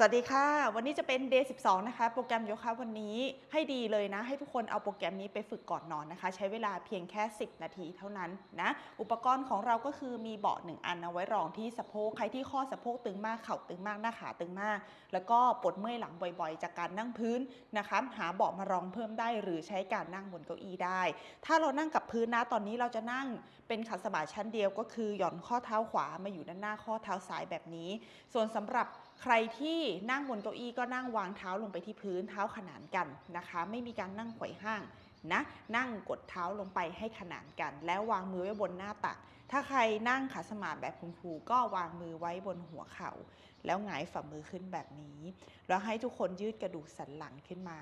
สวัสดีค่ะ วันนี้จะเป็น Day 12 นะคะ โปรแกรมโยคะวันนี้ให้ดีเลยนะ ให้ทุกคนเอาโปรแกรมนี้ไปฝึกก่อนนอนนะคะ ใช้เวลาเพียงแค่ 10 นาทีเท่านั้นนะ อุปกรณ์ของเราก็คือมีเบาะหนึ่งอันเอาไว้รองที่สะโพก ใครที่ข้อสะโพกตึงมากเข่าตึงมากหน้าขาตึงมาก แล้วก็ปวดเมื่อยหลังบ่อยๆ จากการนั่งพื้นนะคะ หาเบาะมารองเพิ่มได้ หรือใช้การนั่งบนเก้าอี้ได้ ถ้าเรานั่งกับพื้นนะตอนนี้เราจะนั่งเป็นขัดสมาธิชั้นเดียวก็คือหย่อนข้อเท้าขวามาอยู่ด้านหน้าข้อเท้าซ้ายแบบนี้ ส่วนสำหรับ ใครที่นั่งบนเก้าอี้ก็นั่งวางเท้าลงไปที่พื้นเท้าขนานกันนะคะ ไม่มีการนั่งไขว่ห้างนะนั่งกดเท้าลงไปให้ขนานกัน แล้ววางมือไว้บนหน้าตัก ถ้าใครนั่งขัดสมาธิแบบคุณครูก็วางมือไว้บนหัวเข่า แล้วหงายฝ่ามือขึ้นแบบนี้ แล้วให้ทุกคนยืดกระดูกสันหลังขึ้นมา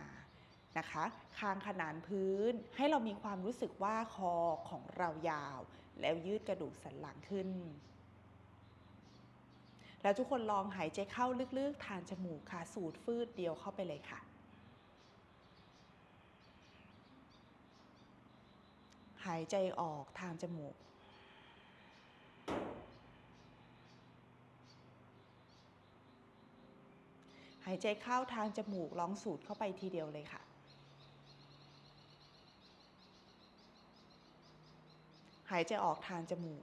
นะคะคางขนานพื้นให้เรามีความรู้สึกว่าคอของเรายาว แล้วยืดกระดูกสันหลังขึ้น แล้วทุกคนลองหายใจเข้าลึกๆ ทางจมูกค่ะ สูดฟืดเดียวเข้าไปเลยค่ะ หายใจออกทางจมูก หายใจเข้าทางจมูกลองสูดเข้าไปทีเดียวเลยค่ะหายใจออกทางจมูก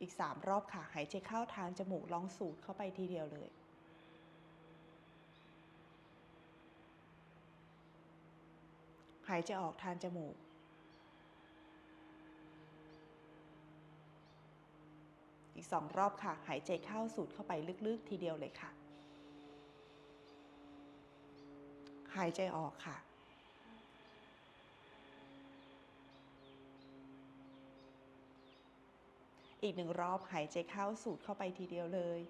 อีก 3 รอบค่ะ หายใจเข้าทางจมูกลองสูดเข้าไปทีเดียวเลย หายใจออกทางจมูก อีก 2 รอบค่ะ หายใจเข้าสูดเข้าไปลึกๆทีเดียวเลยค่ะ หายใจออกค่ะ อีกหนึ่งรอบหายใจเข้าสูดเข้าไปทีเดียวเลย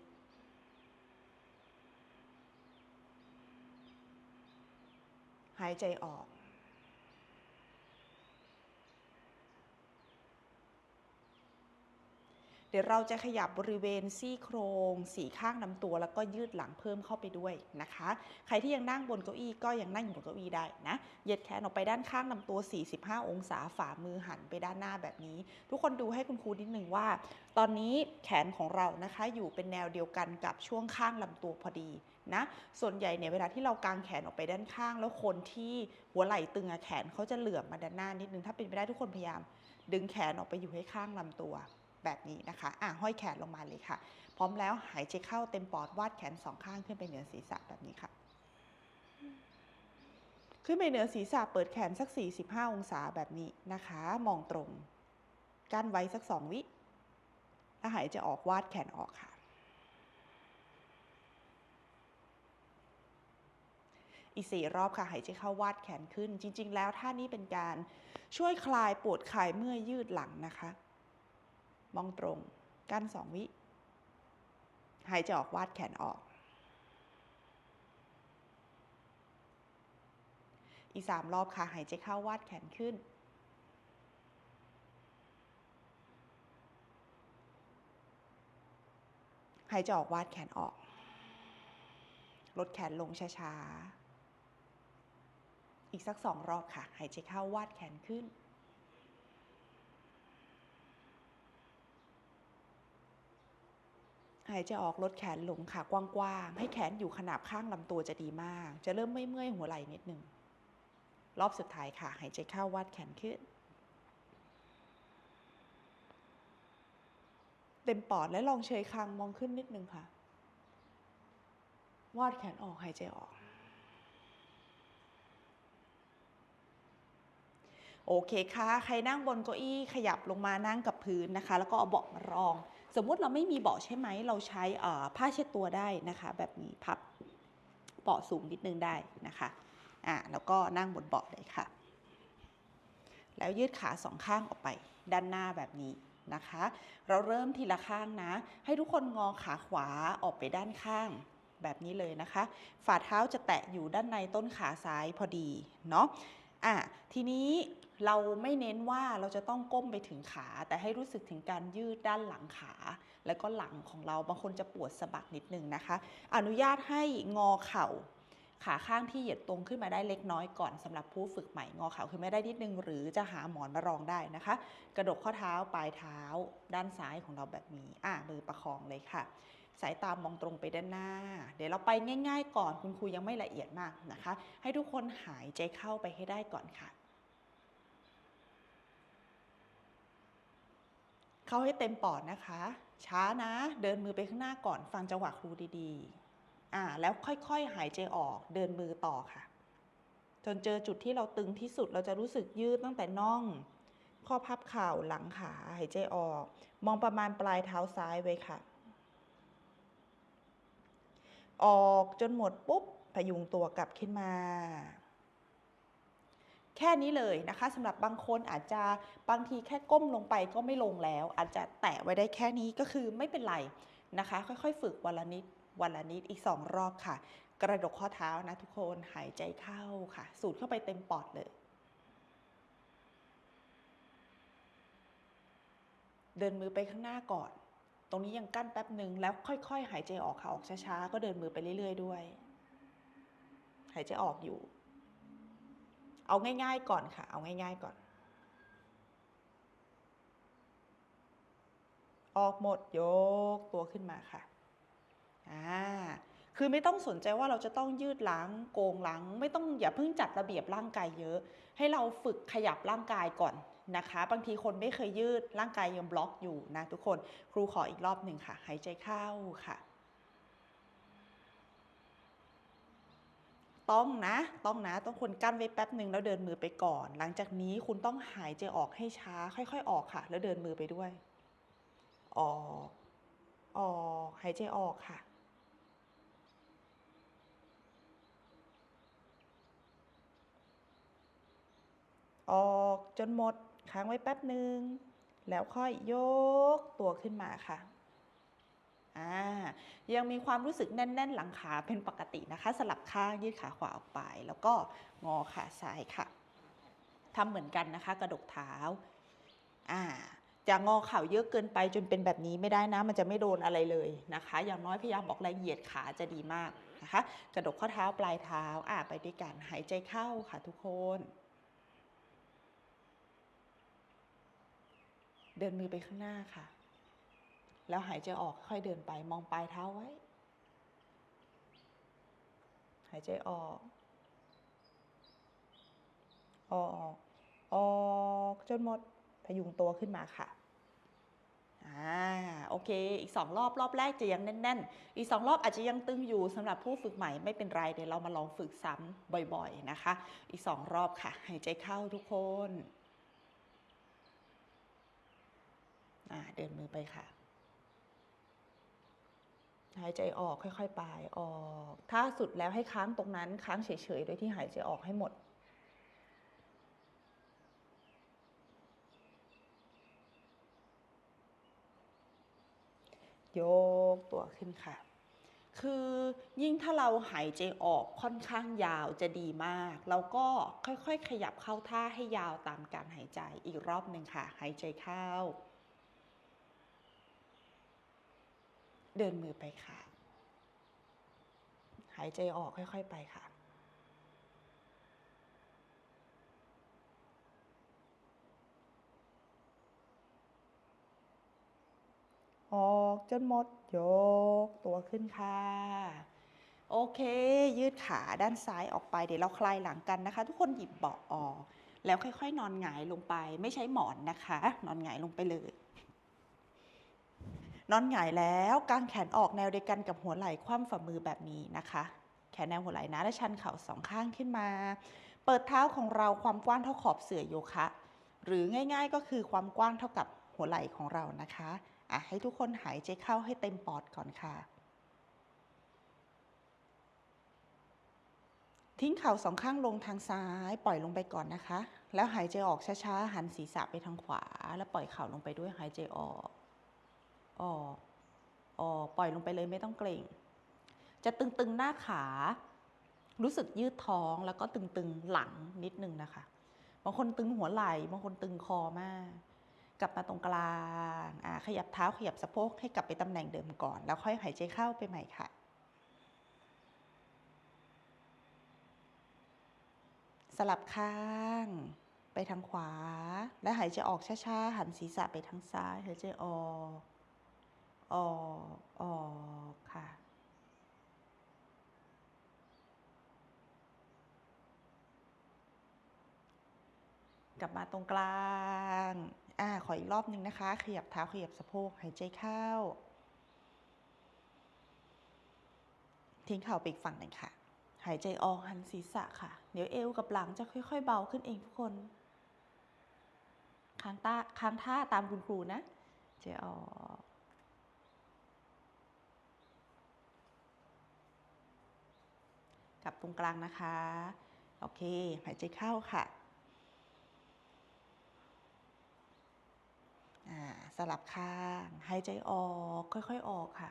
หายใจออก เดี๋ยวเราจะขยับบริเวณซี่โครงสีข้างลำตัว แล้วก็ยืดหลังเพิ่มเข้าไปด้วยนะคะ ใครที่ยังนั่งบนเก้าอี้ก็ยังนั่งอยู่บนเก้าอี้ได้นะเหยียดแขนออกไปด้านข้างลำตัว 45 องศาฝ่ามือหันไปด้านหน้าแบบนี้ ทุกคนดูให้คุณครูนิดนึงว่า ตอนนี้แขนของเรานะคะอยู่เป็นแนวเดียวกันกับช่วงข้างลำตัวพอดีนะส่วนใหญ่เนี่ยเวลาที่เรากางแขนออกไปด้านข้าง แล้วคนที่หัวไหล่ตึงอะแขนเขาจะเหลื่อมมาด้านหน้านิดนึงถ้าเป็นไปได้ทุกคนพยายาม ดึงแขนออกไปอยู่ให้ข้างลำตัว แบบนี้นะคะอะห้อยแขนลงมาเลยค่ะ พร้อมแล้วหายใจเข้าเต็มปอดวาดแขนสองข้างขึ้นไปเหนือศีรษะแบบนี้ค่ะ ขึ้นไปเหนือศีรษะเปิดแขนสัก 45 องศาแบบนี้นะคะ มองตรงกั้นไว้สักสองวิแล้วหายใจออกวาดแขนออกค่ะ อีกสี่รอบค่ะ หายใจเข้าวาดแขนขึ้น จริง ๆ แล้วท่านี้เป็นการช่วยคลายปวดคลายเมื่อยยืดหลังนะคะ มองตรง กั้นสองวิ หายใจออกวาดแขนออก อีกสามรอบค่ะ หายใจเข้าวาดแขนขึ้น หายใจออกวาดแขนออก ลดแขนลงช้าๆ อีกสักสองรอบค่ะ หายใจเข้าวาดแขนขึ้น หายใจออกลดแขนลงค่ะกว้างๆ ให้แขนอยู่ขนาบข้างลำตัวจะดีมาก จะเริ่มไม่เมื่อยหัวไหล่นิดนึง รอบสุดท้ายค่ะ หายใจเข้าวาดแขนขึ้น เต็มปอดและลองเชยคางมองขึ้นนิดนึงค่ะ วาดแขนออกหายใจออก โอเคค่ะ ใครนั่งบนเก้าอี้ขยับลงมานั่งกับพื้นนะคะ แล้วก็เอาเบาะมารอง สมมุติเราไม่มีเบาะใช่ไหม เราใช้ผ้าเช็ดตัวได้นะคะ แบบนี้พับเบาะสูงนิดนึงได้นะคะอ่าแล้วก็นั่งบนเบาะเลยค่ะ แล้วยืดขาสองข้างออกไปด้านหน้าแบบนี้นะคะ เราเริ่มทีละข้างนะ ให้ทุกคนงอขาขวาออกไปด้านข้างแบบนี้เลยนะคะ ฝ่าเท้าจะแตะอยู่ด้านในต้นขาซ้ายพอดีเนาะอะทีนี้ เราไม่เน้นว่าเราจะต้องก้มไปถึงขา แต่ให้รู้สึกถึงการยืดด้านหลังขา แล้วก็หลังของเราบางคนจะปวดสะบักนิดนึงนะคะ อนุญาตให้งอเข่า ขาข้างที่เหยียดตรงขึ้นมาได้เล็กน้อยก่อนสำหรับผู้ฝึกใหม่งอเข่าขึ้นมาได้นิดนึง หรือจะหาหมอนมารองได้นะคะ กระดกข้อเท้าปลายเท้า ด้านซ้ายของเราแบบนี้อะมือประคองเลยค่ะสายตามองตรงไปด้านหน้า เดี๋ยวเราไปง่าย ๆ ก่อนคุณครูยังไม่ละเอียดมากนะคะ ให้ทุกคนหายใจเข้าไปให้ได้ก่อนค่ะ เข้าให้เต็มปอดนะคะ ช้านะ เดินมือไปข้างหน้าก่อน ฟังจังหวะครูดีๆ อ่า แล้วค่อยๆ หายใจออก เดินมือต่อค่ะ จนเจอจุดที่เราตึงที่สุด เราจะรู้สึกยืดตั้งแต่น่อง ข้อพับเข่าหลังขา หายใจออก มองประมาณปลายเท้าซ้ายไว้ค่ะ ออกจนหมดปุ๊บพยุงตัวกลับขึ้นมา แค่นี้เลยนะคะสำหรับบางคนอาจจะบางทีแค่ก้มลงไปก็ไม่ลงแล้ว อาจจะแตะไว้ได้แค่นี้ก็คือไม่เป็นไรนะคะ ค่อยๆ ฝึกวันละนิดวันละนิดอีกสองรอบค่ะ กระดกข้อเท้านะทุกคนหายใจเข้าค่ะ สูดเข้าไปเต็มปอดเลย เดินมือไปข้างหน้าก่อน ตรงนี้ยังกั้นแป๊บหนึ่งแล้วค่อย ๆ หายใจออกค่ะออกช้าๆก็เดินมือไปเรื่อย ๆ ด้วย หายใจออกอยู่ เอาง่าย ๆ ก่อนค่ะ เอาง่าย ๆ ก่อน ออกหมดยกตัวขึ้นมาค่ะ อ่า คือไม่ต้องสนใจว่าเราจะต้องยืดหลังโกงหลัง ไม่ต้องอย่าเพิ่งจัดระเบียบร่างกายเยอะ ให้เราฝึกขยับร่างกายก่อนนะคะ บางทีคนไม่เคยยืดร่างกายยังบล็อกอยู่นะทุกคน ครูขออีกรอบหนึ่งค่ะ หายใจเข้าค่ะ ต้องนะ ต้องนะ ต้องคนกั้นไว้แป๊บหนึ่งแล้วเดินมือไปก่อน หลังจากนี้คุณต้องหายใจออกให้ช้า ค่อยๆ ออกค่ะ แล้วเดินมือไปด้วย ออก ออก หายใจออกค่ะ ออกจนหมดค้างไว้แป๊บหนึ่งแล้วค่อยยกตัวขึ้นมาค่ะ อ่ายังมีความรู้สึกแน่น ๆ หลังขาเป็นปกตินะคะ สลับข้างยืดขาขวาออกไป แล้วก็งอขาซ้ายค่ะทำเหมือนกันนะคะ กระดกเท้าอ่าจะงอเข่าเยอะเกินไปจนเป็นแบบนี้ไม่ได้นะ มันจะไม่โดนอะไรเลยนะคะ อย่างน้อยพยายามบอกละเอียดขาจะดีมากนะคะ กระดกข้อเท้าปลายเท้าอ่าไปด้วยกันหายใจเข้าค่ะทุกคนเดินมือไปข้างหน้าค่ะ แล้วหายใจออกค่อยเดินไปมองปลายเท้าไว้ หายใจออก ออก ออกจนหมดพยุงตัวขึ้นมาค่ะ อ่า โอเค อีกสองรอบ รอบแรกจะยังแน่น ๆ อีกสองรอบอาจจะยังตึงอยู่สำหรับผู้ฝึกใหม่ไม่เป็นไร เดี๋ยวเรามาลองฝึกซ้ำบ่อย ๆ นะคะ อีกสองรอบค่ะ หายใจเข้าทุกคน อ่า เดินมือไปค่ะ หายใจออกค่อยๆไปออก ถ้าสุดแล้วให้ค้างตรงนั้นค้างเฉยๆ โดยที่หายใจออกให้หมด โยกตัวขึ้นค่ะ คือยิ่งถ้าเราหายใจออกค่อนข้างยาวจะดีมาก แล้วก็ค่อยๆ ขยับเข้าท่าให้ยาวตามการหายใจอีกรอบหนึ่งค่ะ หายใจเข้า เดินมือไปค่ะ หายใจออกค่อย ๆ ไปค่ะ ออกจนหมดยกตัวขึ้นค่ะ โอเค ยืดขาด้านซ้ายออกไป เดี๋ยวเราคลายหลังกันนะคะ ทุกคนหยิบเบาะออก แล้วค่อย ๆ นอนหงายลงไป ไม่ใช้หมอนนะคะ นอนหงายลงไปเลย นอนหงายแล้วกางแขนออกแนวเดียวกันกับหัวไหล่คว่ำฝ่ามือแบบนี้นะคะ แขนแนวหัวไหล่นะและชันเข่าสองข้างขึ้นมา เปิดเท้าของเราความกว้างเท่าขอบเสื่อโยคะ หรือง่าย ๆ ก็คือความกว้างเท่ากับหัวไหล่ของเรานะคะอะให้ทุกคนหายใจเข้าให้เต็มปอดก่อนค่ะ ทิ้งเข่าสองข้างลงทางซ้ายปล่อยลงไปก่อนนะคะ แล้วหายใจออกช้าๆหันศีรษะไปทางขวา แล้วปล่อยเข่าลงไปด้วยหายใจออก ออกออปล่อยลงไปเลยไม่ต้องเกรงจะตึงๆหน้าขา รู้สึกยืดท้องแล้วก็ตึงๆหลังนิดนึงนะคะบางคนตึงหัวไหล่บางคนตึงคอมาก กลับมาตรงกลางอ่าขยับเท้าขยับสะโพกให้กลับไปตำแหน่งเดิมก่อน แล้วค่อยหายใจเข้าไปใหม่ค่ะสลับข้างไปทางขวา และหายใจออกช้าๆ หันศีรษะไปทางซ้าย หายใจออก ออกออกค่ะ กลับมาตรงกลางอ่าขออีกรอบหนึ่งนะคะ ขยับเท้าขยับสะโพกหายใจเข้า ทิ้งเข่าไปอีกฝั่งหนึ่งค่ะ หายใจออกหันศีรษะค่ะ เดี๋ยวเอวกับหลังจะค่อย ๆ เบาขึ้นเองทุกคน ค้างตาค้างท่าตามคุณครูนะใจออก กลับตรงกลางนะคะ โอเค หายใจเข้าค่ะสลับข้าง หายใจออก ค่อยๆออกค่ะ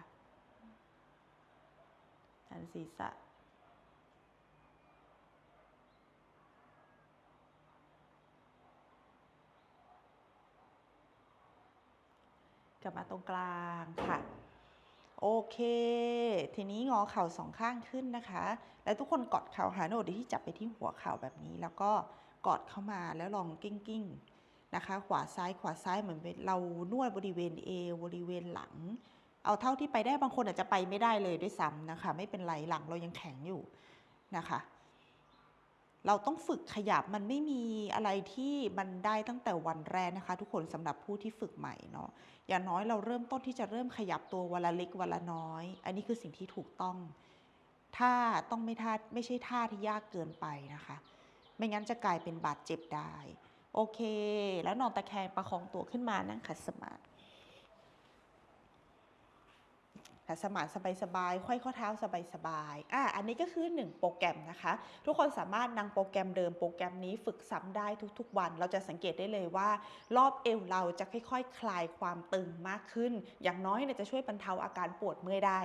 หันศีรษะ กลับมาตรงกลางค่ะ โอเค ทีนี้งอเข่าสองข้างขึ้นนะคะ แล้วทุกคนกอดเข่าหาโนดที่จับไปที่หัวเข่าแบบนี้ แล้วก็กอดเข้ามาแล้วลองกิ้งกิ้งนะคะ ขวาซ้ายขวาซ้ายเหมือนเรานวดบริเวณเอวบริเวณหลัง เอาเท่าที่ไปได้บางคนอาจจะไปไม่ได้เลยด้วยซ้ำนะคะ ไม่เป็นไรหลังเรายังแข็งอยู่นะคะ เราต้องฝึกขยับมันไม่มีอะไรที่มันได้ตั้งแต่วันแรกนะคะ ทุกคนสำหรับผู้ที่ฝึกใหม่เนาะ อย่างน้อยเราเริ่มต้นที่จะเริ่มขยับตัววันละเล็กวันละน้อย อันนี้คือสิ่งที่ถูกต้องท่าต้องไม่ท่าไม่ใช่ท่าที่ยากเกินไปนะคะ ไม่งั้นจะกลายเป็นบาดเจ็บได้ โอเค แล้วนอนตะแคงประคองตัวขึ้นมานั่งขัดสมาธิ ขัด สมาธิสบายๆค่อยข้อเท้าสบายๆอะอันนี้ก็คือ 1 โปรแกรมนะคะ ทุกคนสามารถนำโปรแกรมเดิมโปรแกรมนี้ฝึกซ้ำได้ทุกๆ วัน เราจะสังเกตได้เลยว่า รอบเอวเราจะค่อยๆ คลายความตึงมากขึ้น อย่างน้อยเนี่ยจะช่วยบรรเทาอาการปวดเมื่อยได้